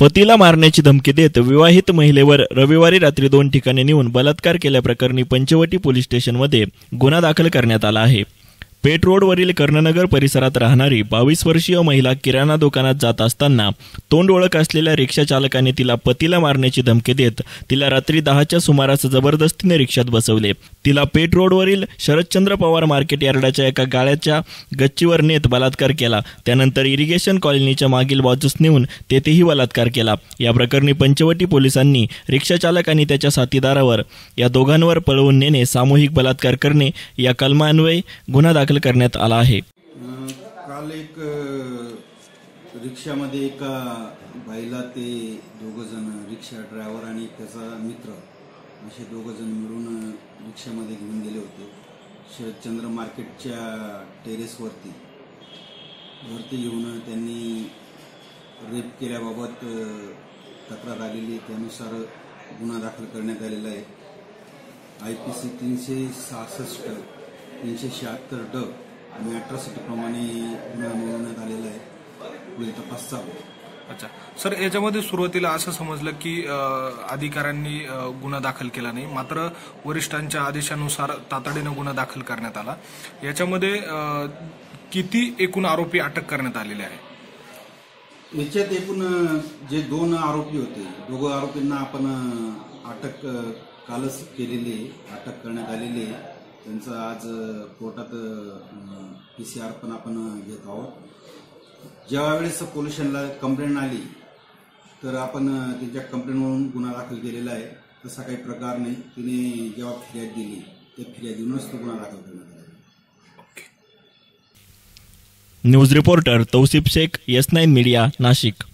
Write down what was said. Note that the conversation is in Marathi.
पतीला मारण्याची धमकी देत विवाहित महिलेवर रविवारी रात्री दोन ठिकाणी नेऊन बलात्कार केल्याप्रकरणी पंचवटी पोलीस स्टेशनमध्ये गुन्हा दाखल करण्यात आला आहे. पेट रोडवरील कर्णनगर परिसरात राहणारी बावीस वर्षीय महिला किराणा दुकानात जात असताना तोंड ओळख असलेल्या रिक्षा चालकाने तिला पतीला मारण्याची धमकी देत तिला रात्री दहाच्या सुमारास जबरदस्तीने रिक्षात बसवले. तिला पेट रोडवरील शरदचंद्र पवार मार्केट यार्डाच्या एका गाळ्याच्या गच्चीवर नेत बलात्कार केला. त्यानंतर इरिगेशन कॉलनीच्या मागील बाजूस नेऊन तेथेही बलात्कार केला. या प्रकरणी पंचवटी पोलिसांनी रिक्षाचालक आणि त्याच्या साथीदारावर या दोघांवर पळवून नेणे सामूहिक बलात्कार करणे या कलमान्वये गुन्हा दाखल करण्यात आला आहे. काल एक रिक्षामध्ये एका बाईला ते दोघं जण रिक्षा ड्रायव्हर आणि त्याचा मित्र असे दोघं जण मिळून रिक्षामध्ये घेऊन गेले होते. शरदचंद्र मार्केटच्या टेरेसवरती. वरती येऊन त्यांनी रेप केल्याबाबत तक्रार आलेली आहे. त्यानुसार गुन्हा दाखल करण्यात आलेला आहे. आय पी सी तीनशे सहासष्ट तीनशे शहात्तर ड आणि अठरासिटी प्रमाणे गुन्हा नोंदवण्यात आलेला आहे. पुढील तपास चालू. अच्छा. सर याच्यामध्ये सुरुवातीला असं समजलं की अधिकाऱ्यांनी गुन्हा दाखल केला नाही. मात्र वरिष्ठांच्या आदेशानुसार तातडीनं गुन्हा दाखल करण्यात आला. याच्यामध्ये किती एकूण आरोपी अटक करण्यात आलेले आहे याच्यात एकूण जे दोन आरोपी होते दोघं आरोपींना आपण अटक कालच केलेली आहे. अटक करण्यात आलेली आहे. त्यांचं आज कोर्टात पी सी आर पण आपण घेत आहोत. ज्या वेळेस कंप्लेंट आली तर आपण त्यांच्या कंप्लेंटवरून गुन्हा दाखल केलेला आहे. तसा काही प्रकार नाही. तिने जेव्हा फिर्याद दिली त्या फिर्यादीवरूनच तो गुन्हा दाखल करण्यात आला. News reporter Tausif Shaikh S nine media Nashik.